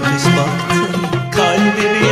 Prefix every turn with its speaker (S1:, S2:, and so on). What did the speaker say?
S1: bakış baktın Kalbimi